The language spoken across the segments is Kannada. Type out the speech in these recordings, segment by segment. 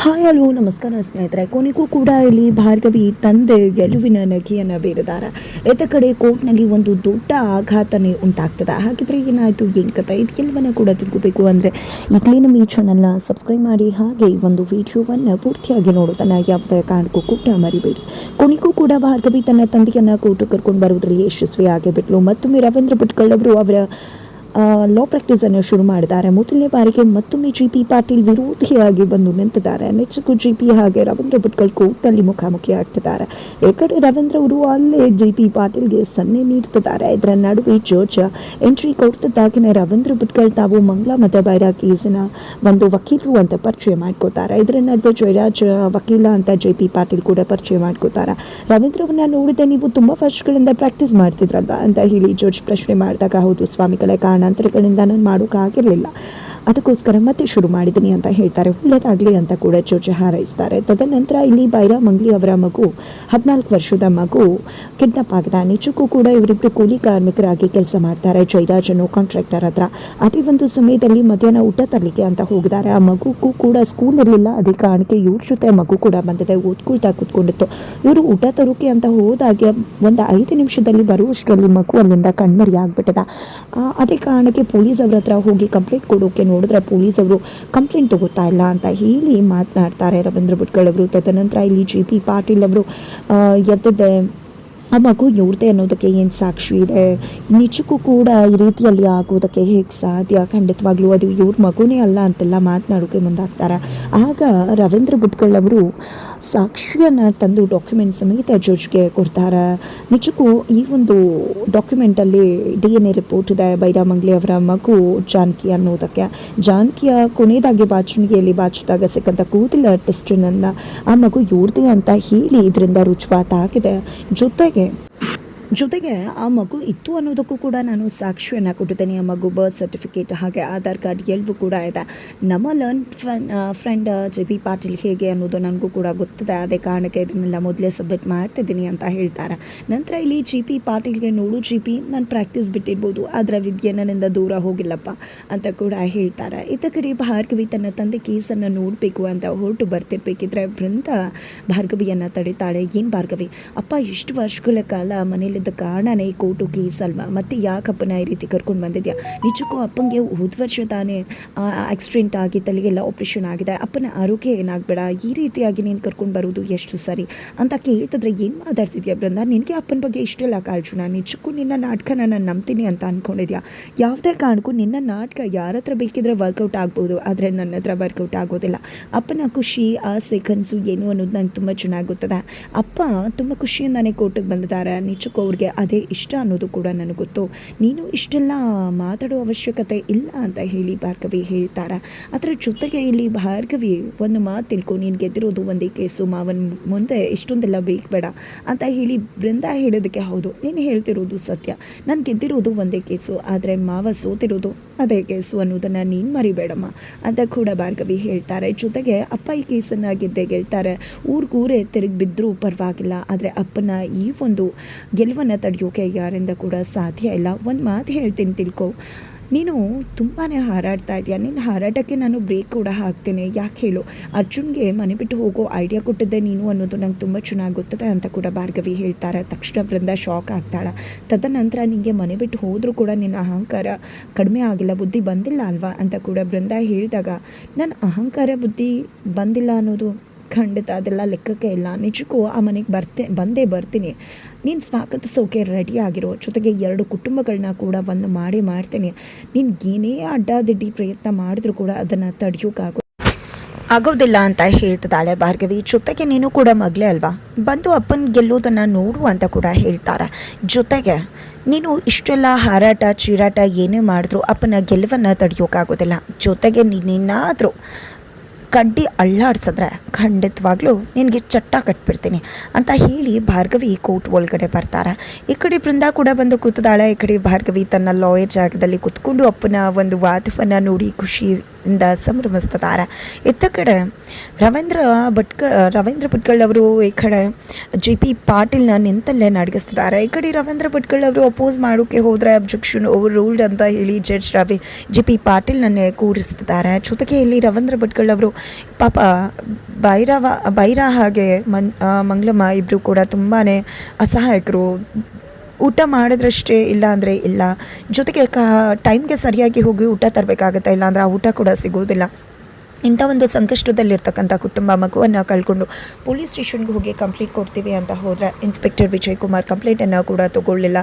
ಹಾಯ್, ಹಲೋ, ನಮಸ್ಕಾರ ಸ್ನೇಹಿತರೆ. ಕೊನೆಗೂ ಕೂಡ ಇಲ್ಲಿ ಭಾರ್ಗವಿ ತಂದೆ ಗೆಲುವಿನ ನಗೆಯನ್ನು ಬೀರಿದ್ದಾರೆ. ಎತ್ತ ಕಡೆ ಕೋರ್ಟ್ನಲ್ಲಿ ಒಂದು ದೊಡ್ಡ ಆಘಾತನೇ ಉಂಟಾಗ್ತದೆ. ಹಾಗಿದ್ರೆ ಏನಾಯಿತು? ಏನು ಕಥೆ? ಇದೆಲ್ಲವನ್ನ ಕೂಡ ತಿಳ್ಕೋಬೇಕು ಅಂದರೆ ಈಗಲೇ ನಮ್ಮ ಈ ಚಾನಲ್ನ ಸಬ್ಸ್ಕ್ರೈಬ್ ಮಾಡಿ, ಹಾಗೆ ಒಂದು ವಿಡಿಯೋವನ್ನು ಪೂರ್ತಿಯಾಗಿ ನೋಡೋದನ್ನು ಯಾವುದೇ ಕಾರಣಕ್ಕೂ ಕೂಡ ಮರಿಬೇಡಿ. ಕೊನೆಗೂ ಕೂಡ ಭಾರ್ಗವಿ ತನ್ನ ತಂದೆಯನ್ನು ಕೋರ್ಟ್ ಕರ್ಕೊಂಡು ಬರುವುದರಲ್ಲಿ ಯಶಸ್ವಿ ಆಗಿಬಿಟ್ಲು ಮತ್ತೊಮ್ಮೆ ರವೀಂದ್ರ ಭಟ್ಕಳ್ ಅವರು ಅವರ ಲಾ ಪ್ರಾಕ್ಟೀಸನ್ನು ಶುರು ಮಾಡಿದ್ದಾರೆ. ಮೊದಲನೇ ಬಾರಿಗೆ ಮತ್ತೊಮ್ಮೆ ಜಿ ಪಿ ಪಾಟೀಲ್ ವಿರೋಧಿಯಾಗಿ ಬಂದು ನಿಂತಿದ್ದಾರೆ. ನೆಚ್ಚಕ್ಕೂ ಜಿ ಪಿ ಹಾಗೆ ರವೀಂದ್ರ ಭಟ್ಕಲ್ ಕೋರ್ಟ್ನಲ್ಲಿ ಮುಖಾಮುಖಿ ಆಗ್ತಿದ್ದಾರೆ. ಈ ರವೀಂದ್ರ ಅವರು ಅಲ್ಲೇ ಜಿ ಪಿ ಪಾಟೀಲ್ಗೆ ಸನ್ನೆ ನೀಡ್ತಿದ್ದಾರೆ. ಇದರ ನಡುವೆ ಜೋರ್ಜ್ ಎಂಟ್ರಿ ಕೊಡ್ತಿದ್ದಾಗಿನೇ ರವೀಂದ್ರ ಭಟ್ಕಲ್ ತಾವು ಮಂಗ್ಲಾ ಮತ ಬೈರಾ ಕೇಸಿನ ಒಂದು ವಕೀಲರು ಅಂತ ಪರಿಚಯ ಮಾಡ್ಕೋತಾರೆ. ಇದರ ನಡುವೆ ಜಯರಾಜ್ ವಕೀಲ ಅಂತ ಜೆ ಪಿ ಪಾಟೀಲ್ ಕೂಡ ಪರಿಚಯ ಮಾಡ್ಕೋತಾರೆ. ರವೀಂದ್ರವನ್ನ ನೋಡಿದೆ ನೀವು ತುಂಬ ವರ್ಷಗಳಿಂದ ಪ್ರಾಕ್ಟೀಸ್ ಮಾಡ್ತಿದ್ರಲ್ವಾ ಅಂತ ಹೇಳಿ ಜೋರ್ಜ್ ಪ್ರಶ್ನೆ ಮಾಡಿದಾಗ, ಹೌದು ಸ್ವಾಮಿಗಳೇ ಕಾರಣಾಂತರಗಳಿಂದ ನಾನು ಮಾಡೋಕ್ಕಾಗಿರಲಿಲ್ಲ ಅದಕ್ಕೋಸ್ಕರ ಮತ್ತೆ ಶುರು ಮಾಡಿದ್ದೀನಿ ಅಂತ ಹೇಳ್ತಾರೆ. ಒಳ್ಳೆಯದಾಗಲಿ ಅಂತ ಕೂಡ ಚೋಚೆ ಹಾರೈಸ್ತಾರೆ. ತದನಂತರ ಇಲ್ಲಿ ಬೈರಾ ಮಂಗ್ಲಿ ಅವರ ಮಗು, ಹದಿನಾಲ್ಕು ವರ್ಷದ ಮಗು, ಕಿಡ್ನಾಪ್ ಆಗಿದೆ ನಿಜಕ್ಕೂ ಕೂಡ ಇವರಿಬ್ಬರು ಕೂಲಿ ಕಾರ್ಮಿಕರಾಗಿ ಕೆಲಸ ಮಾಡ್ತಾರೆ. ಜೈರಾಜನು ಕಾಂಟ್ರಾಕ್ಟರ್ ಹತ್ರ. ಅದೇ ಒಂದು ಸಮಯದಲ್ಲಿ ಮಧ್ಯಾಹ್ನ ಊಟ ತರಲಿಕ್ಕೆ ಅಂತ ಹೋಗಿದ್ದಾರೆ. ಆ ಮಗುಗೂ ಕೂಡ ಸ್ಕೂಲ್ ಇರಲಿಲ್ಲ. ಅದೇ ಕಾರಣಕ್ಕೆ ಇವ್ರ ಜೊತೆ ಮಗು ಕೂಡ ಬಂದಿದೆ. ಓದ್ಕೊಳ್ತಾ ಕೂತ್ಕೊಂಡಿತ್ತು. ಇವರು ಊಟ ತರೋಕೆ ಅಂತ ಹೋದಾಗ ಒಂದು ಐದು ನಿಮಿಷದಲ್ಲಿ ಬರುವಷ್ಟರಲ್ಲಿ ಮಗು ಅಲ್ಲಿಂದ ಕಣ್ಮರಿ ಆಗ್ಬಿಟ್ಟಿದೆ ಅದೇ ಕಾರಣಕ್ಕೆ ಪೊಲೀಸ್ ಅವ್ರ ಹತ್ರ ಹೋಗಿ ಕಂಪ್ಲೇಂಟ್ ಕೊಡೋಕೆ ನೋಡಿದ್ರೆ ಪೊಲೀಸ್ ಅವರು ಕಂಪ್ಲೇಂಟ್ ತಗೋತಾ ಇಲ್ಲ ಅಂತ ಹೇಳಿ ಮಾತನಾಡ್ತಾರೆ ರವೀಂದ್ರ ಭಟ್ಕಳ್ ಅವರು. ತದನಂತರ ಇಲ್ಲಿ ಜೆ ಪಿ ಪಾಟೀಲ್ ಅವರು ಎದ್ದಿದೆ ಆ ಮಗು ಇವ್ರದ್ದೇ ಅನ್ನೋದಕ್ಕೆ ಏನು ಸಾಕ್ಷಿ ಇದೆ? ನಿಜಕ್ಕೂ ಕೂಡ ಈ ರೀತಿಯಲ್ಲಿ ಆಗೋದಕ್ಕೆ ಹೇಗೆ ಸಾಧ್ಯ? ಖಂಡಿತವಾಗ್ಲೂ ಅದು ಇವ್ರ ಮಗುನೇ ಅಲ್ಲ ಅಂತೆಲ್ಲ ಮಾತನಾಡೋಕೆ ಮುಂದಾಗ್ತಾರೆ. ಆಗ ರವೀಂದ್ರ ಭಟ್ಕಳ್ ಅವರು ಸಾಕ್ಷಿಯನ್ನು ತಂದು ಡಾಕ್ಯುಮೆಂಟ್ ಸಮೇತ ಜಡ್ಜ್ಗೆ ಕೊಡ್ತಾರೆ. ನಿಜಕ್ಕೂ ಈ ಒಂದು ಡಾಕ್ಯುಮೆಂಟಲ್ಲಿ ಡಿ ಎನ್ ಎ ರಿಪೋರ್ಟ್ ಇದೆ ಬೈರಾಮಂಗ್ಲಿ ಅವರ ಮಗು ಜಾನಕಿ ಅನ್ನೋದಕ್ಕೆ. ಜಾನಕಿಯ ಕೊನೆಯದಾಗಿ ಬಾಚಣಿಗೆಯಲ್ಲಿ ಬಾಚಿದಾಗ ಸಿಕ್ಕಂಥ ಕೂದಲ ಟೆಸ್ಟಿನನ್ನು ಆ ಮಗು ಇವ್ರದೇ ಅಂತ ಹೇಳಿ ಇದರಿಂದ ರುಜುವಾತ ಆಗಿದೆ. ಜೊತೆಗೆ ಜೊತೆಗೆ ಆ ಮಗು ಇತ್ತು ಅನ್ನೋದಕ್ಕೂ ಕೂಡ ನಾನು ಸಾಕ್ಷಿಯನ್ನು ಕೊಟ್ಟಿದ್ದೇನೆ. ಆ ಮಗು ಬರ್ತ್ ಸರ್ಟಿಫಿಕೇಟ್ ಹಾಗೆ ಆಧಾರ್ ಕಾರ್ಡ್ ಎಲ್ಲವೂ ಕೂಡ ಇದೆ. ನಮ್ಮ learn friend J B Patil ಹೇಗೆ ಅನ್ನೋದು ನನಗೂ ಕೂಡ ಗೊತ್ತಿದೆ. ಅದೇ ಕಾರಣಕ್ಕೆ ಇದನ್ನೆಲ್ಲ ಮೊದಲೇ ಸಬ್ಮಿಟ್ ಮಾಡ್ತಿದ್ದೀನಿ ಅಂತ ಹೇಳ್ತಾರೆ. ನಂತರ ಇಲ್ಲಿ ಜಿ ಪಿ ಪಾಟೀಲ್ಗೆ ನೋಡು ಜಿ ಪಿ ನಾನು ಪ್ರಾಕ್ಟೀಸ್ ಬಿಟ್ಟಿರ್ಬೋದು. ಆದರೆ ವಿದ್ಯೆ ನನ್ನಿಂದ ದೂರ ಹೋಗಿಲ್ಲಪ್ಪ ಅಂತ ಕೂಡ ಹೇಳ್ತಾರೆ. ಇತ್ತ ಕಡೆ ಭಾರ್ಗವಿ ತನ್ನ ತಂದೆ ಕೇಸನ್ನು ನೋಡಬೇಕು ಅಂತ ಹೊರಟು ಬರ್ತಿರ್ಬೇಕಿದ್ರೆ ಬೃಂದ ಭಾರ್ಗವಿಯನ್ನು ತಡಿತಾಳೆ. ಏನು ಭಾರ್ಗವಿ? ಅಪ್ಪ, ಇಷ್ಟು ವರ್ಷಗಳ ಕಾಲ ಮನೇಲಿದ್ದ ಕಾರಣನೇ ಕೋರ್ಟು ಕೇಸ್ ಅಲ್ವಾ ಮತ್ತೆ ಯಾಕಪ್ಪನ ಈ ರೀತಿ ಕರ್ಕೊಂಡು ಬಂದಿದ್ಯಾ? ನಿಜಕ್ಕೂ ಅಪ್ಪಂಗೆ ಹೋದ ವರ್ಷ ತಾನೇ ಆಕ್ಸಿಡೆಂಟ್ ಆಗಿ ತಲೆಗೆಲ್ಲ ಆಪ್ರೇಷನ್ ಆಗಿದೆ. ಅಪ್ಪನ ಆರೋಗ್ಯ ಏನಾಗಬೇಡ? ಈ ರೀತಿಯಾಗಿ ನೀನು ಕರ್ಕೊಂಡು ಬರೋದು ಎಷ್ಟು ಸರಿ? ಅಂತ ಕೇಳ್ತಿದ್ರೆ ಏನು ಮಾತಾಡ್ತಿದ್ಯಾ ಬೃಂದ ನಿನಗೆ ಅಪ್ಪನ ಬಗ್ಗೆ ಇಷ್ಟೆಲ್ಲ ಕಾಳಜು ನಾನು ನಿಜಕ್ಕೂ ನಿನ್ನ ನಾಟಕನ ನಾನು ನಂಬ್ತೀನಿ ಅಂತ ಅಂದ್ಕೊಂಡಿದ್ಯಾ ಯಾವುದೇ ಕಾರಣಕ್ಕೂ ನಿನ್ನ ನಾಟಕ ಯಾರ ಹತ್ರ ಬೇಕಿದ್ರೆ ವರ್ಕೌಟ್ ಆಗ್ಬೋದು. ಆದರೆ ನನ್ನ ಹತ್ರ ವರ್ಕೌಟ್ ಆಗೋದಿಲ್ಲ. ಅಪ್ಪನ ಖುಷಿ, ಆಸೆ, ಕನಸು ಏನು ಅನ್ನೋದು ನಂಗೆ ತುಂಬ ಚೆನ್ನಾಗಿ ಅಪ್ಪ ತುಂಬ ಖುಷಿಯಿಂದಾನೇ ಕೋರ್ಟಿಗೆ ಬಂದಿದ್ದಾರೆ. ನಿಜಕ್ಕೂ ಅವ್ರಿಗೆ ಅದೇ ಇಷ್ಟ ಅನ್ನೋದು ಕೂಡ ನನಗೆ ಗೊತ್ತು. ನೀನು ಇಷ್ಟೆಲ್ಲ ಮಾತಾಡೋ ಅವಶ್ಯಕತೆ ಇಲ್ಲ ಅಂತ ಹೇಳಿ ಭಾರ್ಗವಿ ಹೇಳ್ತಾರೆ. ಅದರ ಜೊತೆಗೆ ಇಲ್ಲಿ ಭಾರ್ಗವಿ ಒಂದು ಮಾತು ತಿಳ್ಕೊ, ನೀನು ಗೆದ್ದಿರೋದು ಒಂದೇ ಕೇಸು, ಮಾವನ ಮುಂದೆ ಇಷ್ಟೊಂದೆಲ್ಲ ಬೇಡ ಅಂತ ಹೇಳಿ ಬೃಂದ ಹೇಳೋದಕ್ಕೆ ಹೌದು. ನೀನು ಹೇಳ್ತಿರೋದು ಸತ್ಯ. ನಾನು ಗೆದ್ದಿರೋದು ಒಂದೇ ಕೇಸು, ಆದರೆ ಮಾವ ಸೋತಿರೋದು ಅದೇ ಕೇಸು ಅನ್ನೋದನ್ನು ನೀನು ಮರಿಬೇಡಮ್ಮ ಅಂತ ಕೂಡ ಭಾರ್ಗವಿ ಹೇಳ್ತಾರೆ. ಜೊತೆಗೆ ಅಪ್ಪ ಈ ಕೇಸನ್ನು ಗೆದ್ದೆ ಗೆಲ್ತಾರೆ. ಊರಿಗೂರೇ ತಿರುಗಿ ಬಿದ್ದರೂ ಪರವಾಗಿಲ್ಲ, ಆದರೆ ಅಪ್ಪನ ಈ ಒಂದು ಗೆಲುವನ್ನು ತಡೆಯೋಕೆ ಯಾರಿಂದ ಕೂಡ ಸಾಧ್ಯ ಇಲ್ಲ. ಒಂದು ಮಾತು ಹೇಳ್ತೀನಿ ತಿಳ್ಕೊ. ನೀನು ತುಂಬಾ ಹಾರಾಡ್ತಾ ಇದೆಯಾ? ನಿನ್ನ ಹಾರಾಟಕ್ಕೆ ನಾನು ಬ್ರೇಕ್ ಕೂಡ ಹಾಕ್ತೇನೆ. ಯಾಕೆ ಹೇಳು? ಅರ್ಜುನ್ಗೆ ಮನೆ ಬಿಟ್ಟು ಹೋಗೋ ಐಡಿಯಾ ಕೊಟ್ಟಿದ್ದೆ ನೀನು ಅನ್ನೋದು ನಂಗೆ ತುಂಬ ಚೆನ್ನಾಗಿ ಗೊತ್ತದೆ ಅಂತ ಕೂಡ ಭಾರ್ಗವಿ ಹೇಳ್ತಾರೆ. ತಕ್ಷಣ ಬೃಂದ ಶಾಕ್ ಆಗ್ತಾಳೆ. ತದನಂತರ ನಿನಗೆ ಮನೆ ಬಿಟ್ಟು ಹೋದರೂ ಕೂಡ ನಿನ್ನ ಅಹಂಕಾರ ಕಡಿಮೆ ಆಗಿಲ್ಲ, ಬುದ್ಧಿ ಬಂದಿಲ್ಲ ಅಲ್ವಾ? ಅಂತ ಕೂಡ ಬೃಂದ ಹೇಳಿದಾಗ ನನ್ನ ಅಹಂಕಾರ, ಬುದ್ಧಿ ಬಂದಿಲ್ಲ ಅನ್ನೋದು ಖಂಡಿತ ಅದೆಲ್ಲ ಲೆಕ್ಕಕ್ಕೆ ಇಲ್ಲ. ನಿಜಕ್ಕೂ ಆ ಮನೆಗೆ ಬರ್ತೆ, ಬಂದೇ ಬರ್ತೀನಿ. ನೀನು ಸ್ವಾಗತಿಸೋಕೆ ಆಗಿರೋ ಜೊತೆಗೆ ಎರಡು ಕುಟುಂಬಗಳನ್ನ ಕೂಡ ಒಂದು ಮಾಡಿ ಮಾಡ್ತೀನಿ. ನೀನು ಏನೇ ಅಡ್ಡಾದಿಡ್ಡಿ ಪ್ರಯತ್ನ ಮಾಡಿದ್ರು ಕೂಡ ಅದನ್ನು ತಡೆಯೋಕ್ಕಾಗೋ ಆಗೋದಿಲ್ಲ ಅಂತ ಹೇಳ್ತಿದ್ದಾಳೆ ಭಾರ್ಗವಿ. ಜೊತೆಗೆ ನೀನು ಕೂಡ ಮಗಳೇ ಅಲ್ವಾ? ಬಂದು ಅಪ್ಪನ ಗೆಲ್ಲೋದನ್ನು ನೋಡು ಅಂತ ಕೂಡ ಹೇಳ್ತಾರೆ. ಜೊತೆಗೆ ನೀನು ಇಷ್ಟೆಲ್ಲ ಹಾರಾಟ, ಚೀರಾಟ ಏನೇ ಮಾಡಿದ್ರು ಅಪ್ಪನ ಗೆಲುವನ್ನು ತಡೆಯೋಕ್ಕಾಗೋದಿಲ್ಲ ಜೊತೆಗೆ ನೀನೇನಾದರೂ ಕಡ್ಡಿ ಅಳ್ಳಾಡ್ಸಿದ್ರೆ ಖಂಡಿತವಾಗ್ಲೂ ನಿನಗೆ ಚಟ್ಟ ಕಟ್ಬಿಡ್ತೀನಿ ಅಂತ ಹೇಳಿ ಭಾರ್ಗವಿ ಕೋರ್ಟ್ ಒಳಗಡೆ ಬರ್ತಾರೆ. ಈ ಕಡೆ ಬೃಂದ ಕೂಡ ಬಂದು ಕೂತಿದ್ದಾಳೆ. ಈ ಕಡೆ ಭಾರ್ಗವಿ ತನ್ನ ಲಾಯರ್ ಜಾಗದಲ್ಲಿ ಕೂತ್ಕೊಂಡು ಅಪ್ಪನ ಒಂದು ವಾದವನ್ನು ನೋಡಿ ಖುಷಿ ಇಂದ ಸಂಭ್ರಮಿಸ್ತಿದ್ದಾರೆ. ಇತ್ತ ಕಡೆ ರವೀಂದ್ರ ಭಟ್ಕ, ರವೀಂದ್ರ ಭಟ್ಕಳ್ ಅವರು ಈ ಕಡೆ ಜೆ ಪಿ ಪಾಟೀಲ್ನ ನಿಂತಲ್ಲೇ ನಡಗಿಸ್ತಿದ್ದಾರೆ. ಈ ಕಡೆ ರವೀಂದ್ರ ಭಟ್ಕಳ್ ಅವರು ಅಪೋಸ್ ಮಾಡೋಕ್ಕೆ ಹೋದರೆ ಅಬ್ಜೆಕ್ಷನ್ ಓವರ್ ರೂಲ್ಡ್ ಅಂತ ಹೇಳಿ ಜಡ್ಜ್ ರವಿ ಜೆ ಪಿ ಪಾಟೀಲ್ನನ್ನೇ ಕೂರಿಸ್ತಿದ್ದಾರೆ. ಜೊತೆಗೆ ಇಲ್ಲಿ ರವೀಂದ್ರ ಭಟ್ಕಳ್ ಅವರು ಪಾಪ ಬೈರವ ಬೈರ ಹಾಗೆ ಮಂಗಳಮ್ಮ ಇಬ್ಬರು ಕೂಡ ತುಂಬಾ ಅಸಹಾಯಕರು ಊಟ ಮಾಡಿದ್ರಷ್ಟೇ ಇಲ್ಲ ಅಂದರೆ ಇಲ್ಲ. ಜೊತೆಗೆ ಕ ಟೈಮ್ಗೆ ಸರಿಯಾಗಿ ಹೋಗಿ ಊಟ ತರಬೇಕಾಗತ್ತೆ ಇಲ್ಲಾಂದ್ರೆ ಆ ಊಟ ಕೂಡ ಸಿಗೋದಿಲ್ಲ ಇಂಥ ಒಂದು ಸಂಕಷ್ಟದಲ್ಲಿರ್ತಕ್ಕಂಥ ಕುಟುಂಬ ಮಗುವನ್ನು ಕಳ್ಕೊಂಡು ಪೊಲೀಸ್ ಸ್ಟೇಷನ್ಗೆ ಹೋಗಿ ಕಂಪ್ಲೇಂಟ್ ಕೊಡ್ತೀವಿ ಅಂತ ಹೋದರೆ ಇನ್ಸ್ಪೆಕ್ಟರ್ ವಿಜಯ್ ಕುಮಾರ್ ಕಂಪ್ಲೇಂಟನ್ನು ಕೂಡ ತಗೊಳ್ಳಿಲ್ಲ.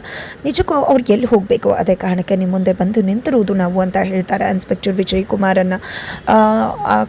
ನಿಜಕ್ಕೂ ಅವ್ರಿಗೆ ಎಲ್ಲಿ ಹೋಗಬೇಕು? ಅದೇ ಕಾರಣಕ್ಕೆ ನಿಮ್ಮ ಮುಂದೆ ಬಂದು ನಿಂತಿರುವುದು ನಾವು ಅಂತ ಹೇಳ್ತಾರೆ ಇನ್ಸ್ಪೆಕ್ಟರ್ ವಿಜಯ್ ಕುಮಾರನ್ನು.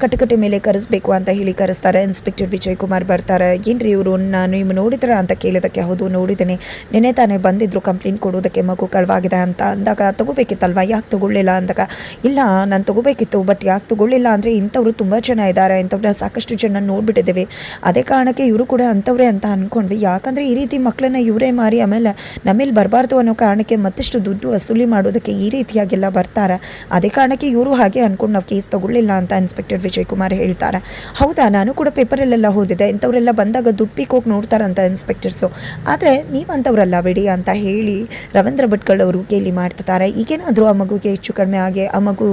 ಕಟಕಟೆ ಮೇಲೆ ಕರೆಸಬೇಕು ಅಂತ ಹೇಳಿ ಕರೆಸ್ತಾರೆ. ಇನ್ಸ್ಪೆಕ್ಟರ್ ವಿಜಯ್ ಕುಮಾರ್ ಬರ್ತಾರೆ. ಏನ್ರಿ ಇವರು? ನಾನು ನೀವು ನೋಡಿದ್ರ ಅಂತ ಕೇಳಿದಕ್ಕೆ ಹೌದು, ನೋಡಿದ್ದೀನಿ. ನಿನ್ನೆ ತಾನೇ ಬಂದಿದ್ರು ಕಂಪ್ಲೇಂಟ್ ಕೊಡೋದಕ್ಕೆ ಮಗು ಕಳವಾಗಿದೆ ಅಂತ ಅಂದಾಗ, ತಗೋಬೇಕಿತ್ತಲ್ವಾ? ಯಾಕೆ ತಗೊಳ್ಳಿಲ್ಲ ಅಂದಾಗ? ಇಲ್ಲ, ನಾನು ತಗೋಬೇಕಿತ್ತು, ಬಟ್ ಯಾಕೆ ತಗೊಳ್ಳಿಲ್ಲ ಅಂದರೆ ಇಂಥವ್ರು ತುಂಬ ಜನ ಇದ್ದಾರೆ ಇಂಥವ್ರನ್ನ ಸಾಕಷ್ಟು ಜನ ನೋಡಿಬಿಟ್ಟಿದ್ದೇವೆ. ಅದೇ ಕಾರಣಕ್ಕೆ ಇವರು ಕೂಡ ಅಂಥವ್ರೆ ಅಂತ ಅಂದ್ಕೊಂಡ್ವಿ ಯಾಕಂದರೆ ಈ ರೀತಿ ಮಕ್ಕಳನ್ನ ಇವರೇ ಮಾರಿ ಆಮೇಲೆ ನಮ್ಮಲ್ಲಿ ಬರಬಾರ್ದು ಅನ್ನೋ ಕಾರಣಕ್ಕೆ ಮತ್ತಷ್ಟು ದುಡ್ಡು ವಸೂಲಿ ಮಾಡೋದಕ್ಕೆ ಈ ರೀತಿಯಾಗೆಲ್ಲ ಬರ್ತಾರೆ. ಅದೇ ಕಾರಣಕ್ಕೆ ಇವರು ಹಾಗೆ ಅಂದ್ಕೊಂಡು ನಾವು ಕೇಸ್ ತಗೊಳ್ಳಿಲ್ಲ ಅಂತ ಇನ್ಸ್ಪೆಕ್ಟರ್ ವಿಜಯ್ ಕುಮಾರ್ ಹೇಳ್ತಾರೆ. ಹೌದಾ, ನಾನು ಕೂಡ ಪೇಪರಲ್ಲೆಲ್ಲ ಓದಿದೆ ಇಂಥವರೆಲ್ಲ ಬಂದಾಗ ದುಡ್ಡು ಪೀಕ್ ಹೋಗಿ ನೋಡ್ತಾರಂತ ಇನ್ಸ್ಪೆಕ್ಟರ್ಸು. ಆದರೆ ನೀವು ಅಂಥವ್ರಲ್ಲ ಬಿಡಿ ಅಂತ ಹೇಳಿ ರವೀಂದ್ರ ಭಟ್ಕಳ್ ಅವರು ಕೇಳಿ ಮಾಡ್ತಿದ್ದಾರೆ. ಈಗೇನಾದರೂ ಆ ಮಗುಗೆ ಹೆಚ್ಚು ಕಡಿಮೆ ಆಗಿ ಆ ಮಗು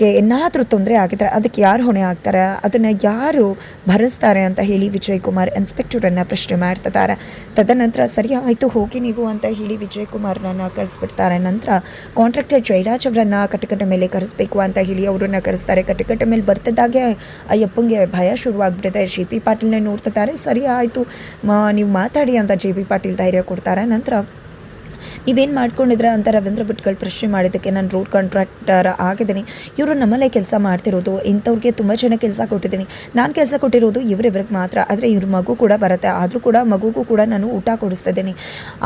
ಗೆ ಏನಾದರೂ ತೊಂದರೆ ಆಗಿದ್ರೆ ಅದಕ್ಕೆ ಯಾರು ಹೊಣೆ ಆಗ್ತಾರೆ? ಅದನ್ನು ಯಾರು ಭರಿಸ್ತಾರೆ ಅಂತ ಹೇಳಿ ವಿಜಯ್ ಕುಮಾರ್ ಇನ್ಸ್ಪೆಕ್ಟರನ್ನು ಪ್ರಶ್ನೆ ಮಾಡ್ತಿದ್ದಾರೆ. ತದನಂತರ ಸರಿ ಆಯಿತು ಹೋಗಿ ನೀವು ಅಂತ ಹೇಳಿ ವಿಜಯ್ ಕುಮಾರ್ನನ್ನು ಕಳಿಸ್ಬಿಡ್ತಾರೆ. ನಂತರ ಕಾಂಟ್ರಾಕ್ಟರ್ ಜಯರಾಜ್ ಅವರನ್ನು ಕಟಕಟ ಮೇಲೆ ಕರೆಸ್ಬೇಕು ಅಂತ ಹೇಳಿ ಅವರನ್ನು ಕರೆಸ್ತಾರೆ. ಕಟಕಟ ಮೇಲೆ ಬರ್ತಿದ್ದಾಗೆ ಅಯ್ಯಪ್ಪಂಗೆ ಭಯ ಶುರುವಾಗ್ಬಿಟ್ಟಿದೆ. ಜೆ ಪಿ ಪಾಟೀಲ್ನೇ ನೋಡ್ತಿದ್ದಾರೆ. ಸರಿ ಆಯಿತು ನೀವು ಮಾತಾಡಿ ಅಂತ ಜೆ ಪಿ ಪಾಟೀಲ್ ಧೈರ್ಯ ಕೊಡ್ತಾರೆ. ನಂತರ ನೀವೇನು ಮಾಡ್ಕೊಂಡಿದ್ರೆ ಅಂತ ರವೀಂದ್ರ ಭಟ್ಕಳ್ ಪ್ರಶ್ನೆ ಮಾಡಿದ್ದಕ್ಕೆ ನಾನು ರೋಡ್ ಕಾಂಟ್ರಾಕ್ಟರ್ ಆಗಿದ್ದೀನಿ. ಇವರು ನಮ್ಮಲ್ಲೇ ಕೆಲಸ ಮಾಡ್ತಿರೋದು, ಇಂಥವ್ರಿಗೆ ತುಂಬ ಜನ ಕೆಲಸ ಕೊಟ್ಟಿದ್ದೀನಿ. ನಾನು ಕೆಲಸ ಕೊಟ್ಟಿರೋದು ಇವರಿವ್ರಿಗೆ ಮಾತ್ರ, ಆದರೆ ಇವ್ರ ಮಗು ಕೂಡ ಬರುತ್ತೆ. ಆದರೂ ಕೂಡ ಮಗುಗೂ ಕೂಡ ನಾನು ಊಟ ಕೊಡಿಸ್ತಿದ್ದೀನಿ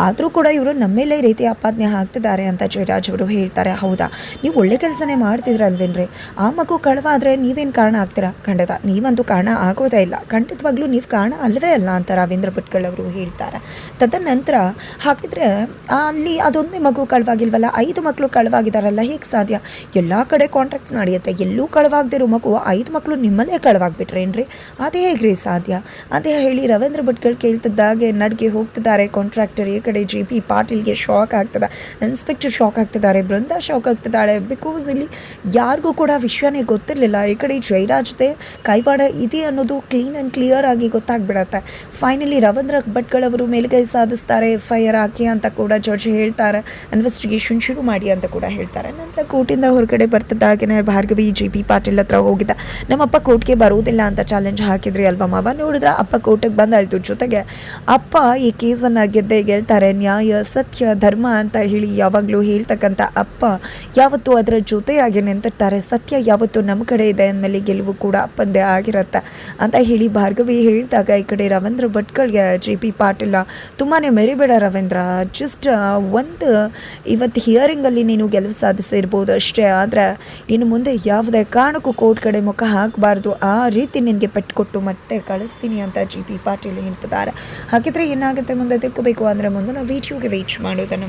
ಆದರೂ ಕೂಡ ಇವರು ನಮ್ಮೇಲೆ ಈ ರೀತಿ ಆಪಾದನೆ ಹಾಕ್ತಿದ್ದಾರೆ ಅಂತ ಜಯರಾಜ್ ಅವರು ಹೇಳ್ತಾರೆ. ಹೌದಾ? ನೀವು ಒಳ್ಳೆ ಕೆಲಸನೇ ಮಾಡ್ತಿದ್ರಲ್ವೇನ್ರಿ ಆ ಮಗು ಕಳವಾದರೆ ನೀವೇನು ಕಾರಣ ಆಗ್ತೀರಾ? ಖಂಡಿತ, ನೀವಂತೂ ಕಾರಣ ಆಗೋದೇ ಇಲ್ಲ. ಖಂಡಿತವಾಗ್ಲೂ ನೀವು ಕಾರಣ ಅಲ್ಲವೇ ಅಲ್ಲ ಅಂತ ರವೀಂದ್ರ ಭಟ್ಕಳ್ ಅವರು ಹೇಳ್ತಾರೆ. ತದನಂತರ ಹಾಗಿದ್ರೆ ಅಲ್ಲಿ ಅದೊಂದೇ ಮಗು ಕಳವಾಗಿಲ್ವಲ್ಲ? ಐದು ಮಕ್ಕಳು ಕಳವಾಗಿದಾರಲ್ಲ, ಹೇಗೆ ಸಾಧ್ಯ? ಎಲ್ಲ ಕಡೆ ಕಾಂಟ್ರಾಕ್ಟ್ಸ್ ನಡೆಯುತ್ತೆ. ಎಲ್ಲೂ ಕಳವಾಗದಿರೋ ಮಗು ಐದು ಮಕ್ಕಳು ನಿಮ್ಮಲ್ಲೇ ಕಳವಾಗ್ಬಿಟ್ರೇನ್ರಿ ಅದೇ ಹೇಗ್ರಿ ಸಾಧ್ಯ? ಅದೇ ಹೇಳಿ ರವೀಂದ್ರ ಭಟ್ಕಳ್ ಕೇಳ್ತಿದ್ದಾಗೆ, ನಡ್ಗೆ ಹೋಗ್ತಿದ್ದಾರೆ ಕಾಂಟ್ರಾಕ್ಟರ್ ಈ ಕಡೆ ಜೆ ಪಿ ಪಾಟೀಲ್ಗೆ ಶಾಕ್ ಆಗ್ತದೆ ಇನ್ಸ್ಪೆಕ್ಟರ್ ಶಾಕ್ ಆಗ್ತಿದ್ದಾರೆ, ಬೃಂದಾ ಶಾಕ್ ಆಗ್ತಿದ್ದಾಳೆ. ಬಿಕಾಸ್ ಇಲ್ಲಿ ಯಾರಿಗೂ ಕೂಡ ವಿಷಯನೇ ಗೊತ್ತಿರಲಿಲ್ಲ. ಈ ಕಡೆ ಜೈರಾಜ್ದೆ ಕೈವಾಡ ಇದೆ ಅನ್ನೋದು ಕ್ಲೀನ್ ಆ್ಯಂಡ್ ಕ್ಲಿಯರ್ ಆಗಿ ಗೊತ್ತಾಗ್ಬಿಡತ್ತೆ. ಫೈನಲಿ ರವೀಂದ್ರ ಭಟ್ಗಳವರು ಮೇಲುಗೈ ಸಾಧಿಸ್ತಾರೆ ಎಫ್ ಐ ಆರ್ ಹಾಕಿ ಅಂತ ಕೂಡ ಜಡ್ಜ್ ಹೇಳ್ತಾರೆ ಇನ್ವೆಸ್ಟಿಗೇಷನ್ ಶುರು ಮಾಡಿ ಅಂತ ಕೂಡ ಹೇಳ್ತಾರೆ. ನಂತರ ಕೋರ್ಟಿಂದ ಹೊರಗಡೆ ಬರ್ತಿದ್ದಾಗೇ ಭಾರ್ಗವಿ ಜೆ ಪಿ ಪಾಟೀಲ್ ಹತ್ರ ಹೋಗಿದ್ದ. ನಮ್ಮಪ್ಪ ಕೋರ್ಟ್ಗೆ ಬರೋದಿಲ್ಲ ಅಂತ ಚಾಲೆಂಜ್ ಹಾಕಿದ್ರಿ ಅಲ್ವಾ ಮಾವ? ನೋಡಿದ್ರೆ ಅಪ್ಪ ಕೋರ್ಟಿಗೆ ಬಂದಾಯಿತು. ಜೊತೆಗೆ ಅಪ್ಪ ಈ ಕೇಸನ್ನು ಗೆದ್ದೇ ಗೆಲ್ತಾರೆ. ನ್ಯಾಯ, ಸತ್ಯ, ಧರ್ಮ ಅಂತ ಹೇಳಿ ಯಾವಾಗಲೂ ಹೇಳ್ತಕ್ಕಂಥ ಅಪ್ಪ ಯಾವತ್ತೂ ಅದರ ಜೊತೆಯಾಗಿ ನಿಂತಿರ್ತಾರೆ. ಸತ್ಯ ಯಾವತ್ತೂ ನಮ್ಮ ಕಡೆ ಇದೆ ಅಂದಮೇಲೆ ಗೆಲುವು ಕೂಡ ಅಪ್ಪಂದೇ ಆಗಿರುತ್ತೆ ಅಂತ ಹೇಳಿ ಭಾರ್ಗವಿ ಹೇಳಿದಾಗ ಈ ಕಡೆ ರವೀಂದ್ರ ಭಟ್ಕಳ್ಗೆ ಜೆ ಪಿ ಪಾಟೀಲ ತುಂಬಾ ಮೆರಿಬೇಡ ರವೀಂದ್ರ. ಜಸ್ಟ್ ಒಂದು ಇವತ್ತು ಹಿಯರಿಂಗಲ್ಲಿ ನೀನು ಗೆಲುವು ಸಾಧಿಸಿರ್ಬೋದು ಅಷ್ಟೇ, ಆದರೆ ಇನ್ನು ಮುಂದೆ ಯಾವುದೇ ಕಾರಣಕ್ಕೂ ಕೋರ್ಟ್ ಕಡೆ ಮುಖ ಹಾಕಬಾರ್ದು. ಆ ರೀತಿ ನಿನಗೆ ಪೆಟ್ಟು ಮತ್ತೆ ಕಳಿಸ್ತೀನಿ ಅಂತ ಜಿ ಪಿ ಪಾಟೀಲ್ ಹೇಳ್ತಿದ್ದಾರೆ. ಹಾಗಿದ್ರೆ ಏನಾಗುತ್ತೆ ಮುಂದೆ ತಿಳ್ಕೋಬೇಕು, ಅಂದರೆ ಮುಂದೆ ನಾವು ವೇಟ್ ವೇಚ್ ಮಾಡೋದನ್ನು